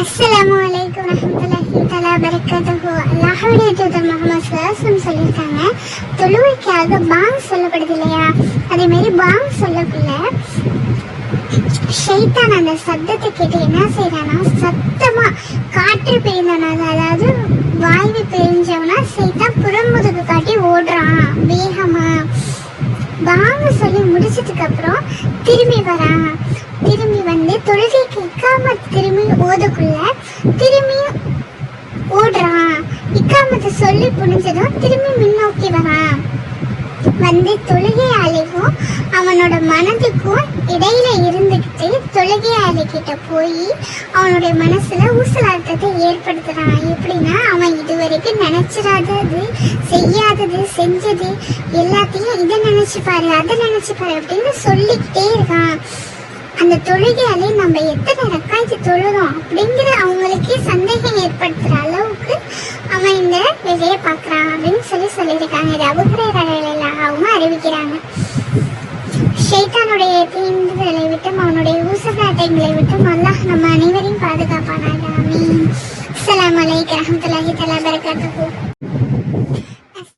அஸ்ஸலாமு அலைக்கும் வரஹ்மத்துல்லாஹி தஆலா பரக்காத்துஹு அல்லாஹ்வுடைய தூதர் முகமது ஸல்லல்லாஹு சொல்லியிருக்காங்க தொழுவைக்காக பாங் சொல்லப்படுது இல்லையா அதே மாதிரி பாங் சொல்லக்குள்ள ஷைத்தான் அந்த சத்தத்தை கேட்டு என்ன செய்யறானா சத்தமா காற்று பெய்ந்தவனா அதாவது வாய்வு பெய்ஞ்சவனா சைத்தான் புறம்புதுக்கு காட்டி ஓடுறான் வேகமா பாங்க சொல்லி முடிச்சதுக்கு அப்புறம் திரும்பி வரான் திரும்பி வந்து தொழுகைக்கு இக்காமத் திரும்பி ஓதக்குள்ள திரும்பி ஓடுறான் இக்காமத்தை சொல்லி புரிஞ்சதும் திரும்பி முன்னோக்கி வரான். வந்து தொழுகையாளிக்கும் அவனோட மனதுக்கும் இடையில இருந்துக்கிட்டு தொழுகையாளி கிட்ட போய் அவனுடைய மனசுல ஊசலாட்டத்தை ஏற்படுத்துறான். எப்படின்னா அவன் இதுவரைக்கும் நினைச்சிடாதது செய்யாதது செஞ்சது எல்லாத்தையும் இதை நினைச்சு பாரு அதை நினைச்சு பாரு அப்படின்னு சொல்லிக்கிட்டே இருக்கான். அந்த தொழுகையாலே நம்ம எத்தனை ரக்காய்ச்சி தொழுறோம் அப்படிங்கிற அவங்க வேலையை பார்க்குறான் அப்படின்னு சொல்லி சொல்லியிருக்காங்க. இது அபுகுரேரலையில் அவங்க அறிவிக்கிறாங்க. ஷைத்தானுடைய தீண்டுதலை விட்டும் அவனுடைய ஊசலாட்டங்களை விட்டும் அல்லாஹ் நம்ம அனைவரையும் பாதுகாப்பானாக. அமீன் அஸ்ஸலாமு அலைக்கும் வரஹ்மத்துல்லாஹி தலா பரகாத்துஹு